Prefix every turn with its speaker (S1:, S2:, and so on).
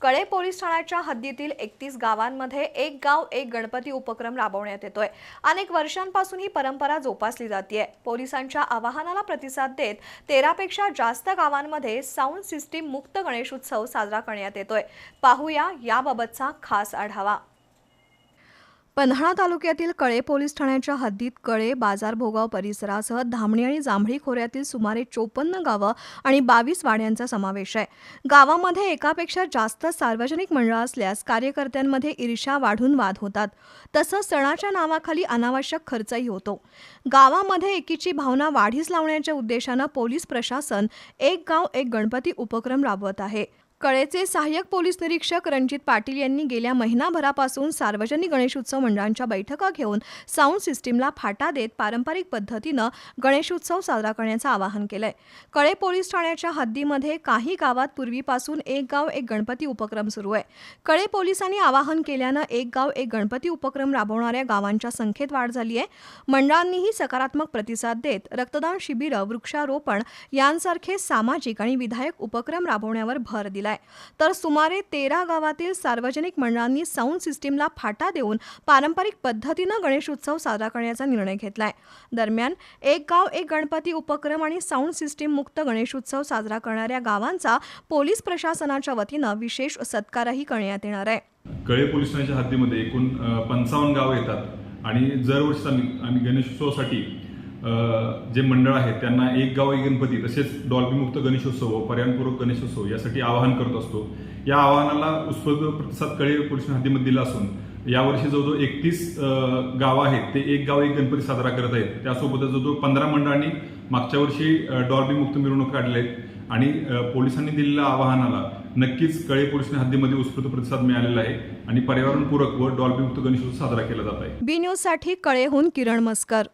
S1: कळे पोलीस ठाण्याच्या हद्दीतील एकतीस गावांमध्ये एक गाव एक गणपती उपक्रम राबवण्यात येतोय. अनेक वर्षांपासून ही परंपरा जोपासली जाते पोलिसांच्या आवाहनाला प्रतिसाद देत तेरापेक्षा जास्त गावांमध्ये साऊंड सिस्टीम मुक्त गणेशोत्सव साजरा करण्यात येतोय. पाहूया याबाबतचा खास आढावा. पन्हाळा तालुक्यातील कळे पोलीस ठाण्याच्या हद्दीत कळे बाजार भोगाव परिसरासह धामणी आणि जांभळी खोऱ्यातील सुमारे चोपन्न गावं आणि बावीस वाड्यांचा समावेश आहे. गावामध्ये एकापेक्षा जास्त सार्वजनिक मंडळं असल्यास कार्यकर्त्यांमध्ये ईर्ष्या वाढून वाद होतात. तसंच सणाच्या नावाखाली अनावश्यक खर्चही होतो. गावामध्ये एकीची भावना वाढीस लावण्याच्या उद्देशानं पोलीस प्रशासन एक गाव एक गणपती उपक्रम राबवत आहे. कळेचे सहाय्यक पोलीस निरीक्षक रणजित पाटील यांनी गेल्या महिनाभरापासून सार्वजनिक गणेशोत्सव मंडळांच्या बैठका घेऊन साऊंड सिस्टीमला फाटा देत पारंपरिक पद्धतीनं गणेशोत्सव साजरा करण्याचं आवाहन केलंय. कळे पोलीस ठाण्याच्या हद्दीमध्ये काही गावात पूर्वीपासून एक गाव एक गणपती उपक्रम सुरू आहे. कळे पोलिसांनी आवाहन केल्यानं एक गाव एक गणपती उपक्रम राबवणाऱ्या गावांच्या संख्येत वाढ झाली आहे. मंडळांनीही सकारात्मक प्रतिसाद देत रक्तदान शिबिरं वृक्षारोपण यांसारखे सामाजिक आणि विधायक उपक्रम राबवण्यावर भर दिला आहे तर सुमारे तेरा गावातील सार्वजनिक मंडळांनी साऊंड सिस्टीमला फाटा देऊन पारंपरिक पद्धतीनं गणेशोत्सव साजरा करण्याचा निर्णय घेतलाय. दरम्यान एक गाव एक गणपती उपक्रम आणि साऊंड सिस्टीम मुक्त गणेशोत्सव साजरा करणाऱ्या गावांचा पोलीस प्रशासनाच्या वतीनं विशेष सत्कारही करण्यात येणार आहे.
S2: कळे पोलीस हद्दीमध्ये एकूण पंचावन्न गाव येतात. आणि दरवर्षी आम्ही गणेशोत्सवासाठी जे मंडळ आहेत त्यांना एक गाव एक गणपती तसेच डॉल्बीमुक्त गणेशोत्सव व पर्यावरणपूरक गणेशोत्सव यासाठी आवाहन करत असतो. या आवाहनाला उत्स्फूर्त प्रतिसाद कळे पोलीस हद्दीमध्ये दिला असून यावर्षी जवळजवळ एकतीस गावं आहेत ते एक गाव एक गणपती साजरा करत आहेत. त्यासोबतच जवळजवळ पंधरा मंडळांनी मागच्या वर्षी डॉल्बी मुक्त मिरवणूक काढल्या आहेत आणि पोलिसांनी दिलेल्या आवाहनाला नक्कीच कळे पोलीस हद्दीमध्ये उत्स्फूर्त प्रतिसाद मिळालेला आहे आणि पर्यावरणपूरक व डॉल्बीमुक्त गणेशोत्सव साजरा केला जात आहे.
S1: बी न्यूजसाठी कळेहून किरण मस्कर.